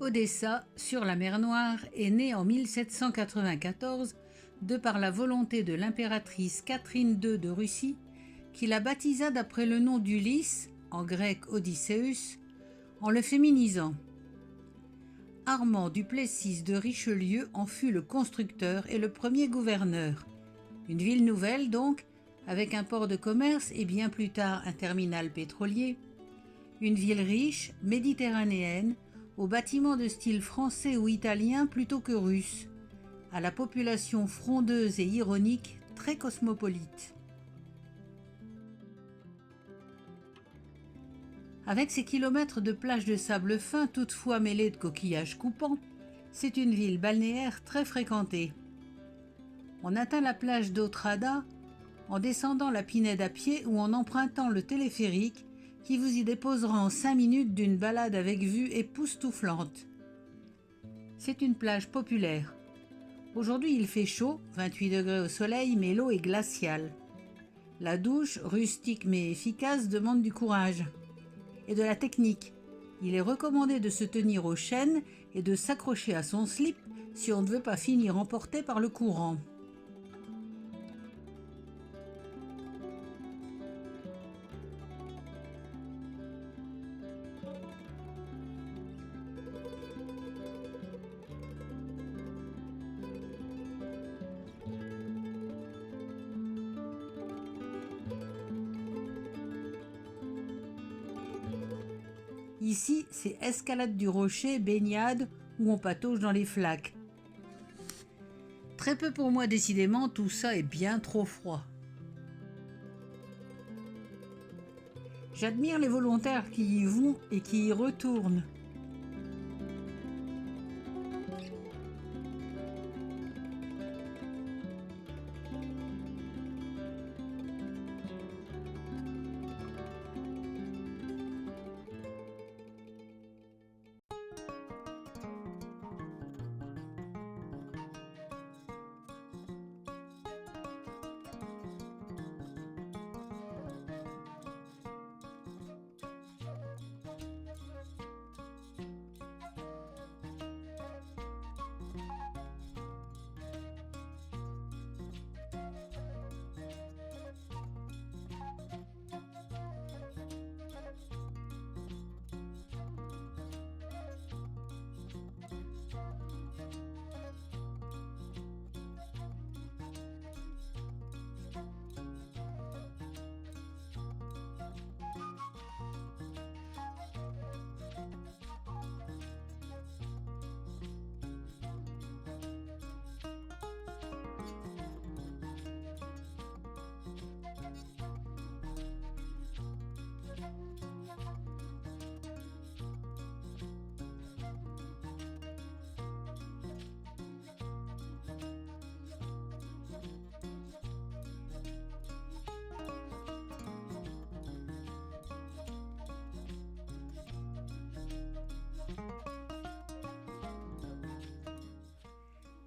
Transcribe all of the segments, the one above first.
Odessa, sur la mer Noire, est née en 1794 de par la volonté de l'impératrice Catherine II de Russie, qui la baptisa d'après le nom d'Ulysse, en grec Odysseus, en le féminisant. Armand Duplessis de Richelieu en fut le constructeur et le premier gouverneur. Une ville nouvelle donc, avec un port de commerce et bien plus tard un terminal pétrolier. Une ville riche, méditerranéenne, aux bâtiments de style français ou italien plutôt que russe, à la population frondeuse et ironique très cosmopolite. Avec ses kilomètres de plages de sable fin toutefois mêlées de coquillages coupants, c'est une ville balnéaire très fréquentée. On atteint la plage d'Otrada en descendant la Pinède à pied ou en empruntant le téléphérique qui vous y déposera en 5 minutes d'une balade avec vue époustouflante. C'est une plage populaire. Aujourd'hui il fait chaud, 28 degrés au soleil, mais l'eau est glaciale. La douche, rustique mais efficace, demande du courage et de la technique. Il est recommandé de se tenir aux chaînes et de s'accrocher à son slip si on ne veut pas finir emporté par le courant. Ici, c'est escalade du rocher, baignade ou on patauge dans les flaques. Très peu pour moi, décidément, tout ça est bien trop froid. J'admire les volontaires qui y vont et qui y retournent.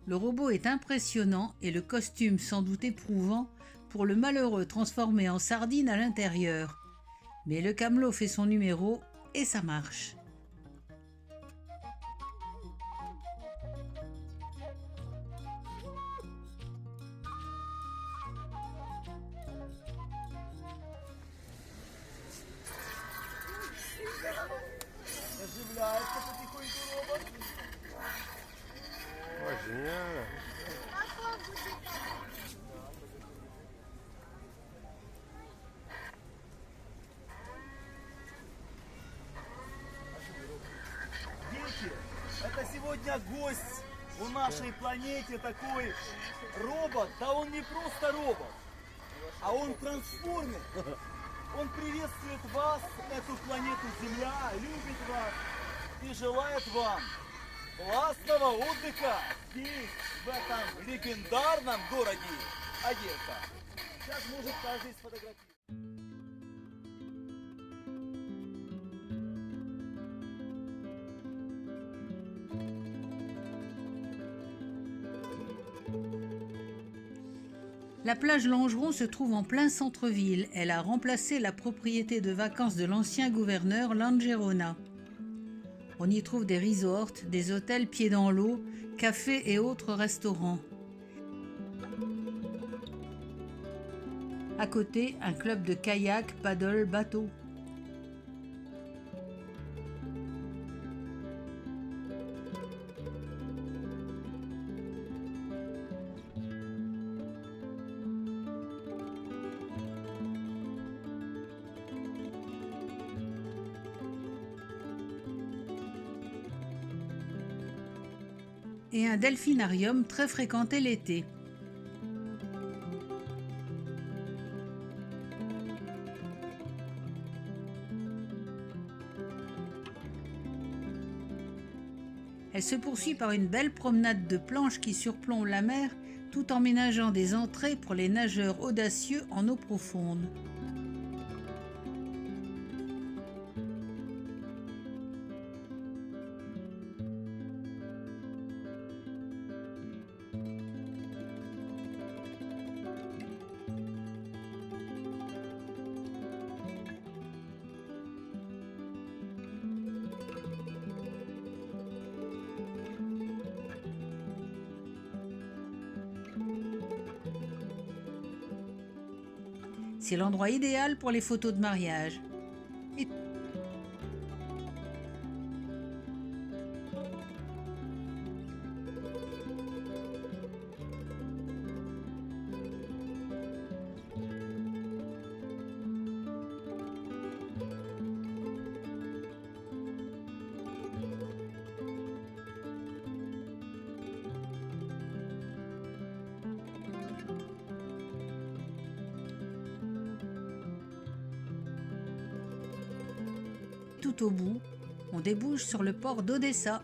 Le robot est impressionnant et le costume sans doute éprouvant pour le malheureux transformé en sardine à l'intérieur. Mais le camelot fait son numéro et ça marche. Сегодня гость у нашей планете такой робот. Да он не просто робот, а он трансформер. Он приветствует вас, эту планету Земля, любит вас и желает вам классного отдыха здесь, в этом легендарном городе Одесса. Сейчас может каждый сфотографировать. La plage Langeron se trouve en plein centre-ville. Elle a remplacé la propriété de vacances de l'ancien gouverneur Langerona. On y trouve des resorts, des hôtels pieds dans l'eau, cafés et autres restaurants. À côté, un club de kayak, paddle, bateau. Et un delphinarium très fréquenté l'été. Elle se poursuit par une belle promenade de planches qui surplombe la mer tout en ménageant des entrées pour les nageurs audacieux en eau profonde. C'est l'endroit idéal pour les photos de mariage. Tout au bout, on débouche sur le port d'Odessa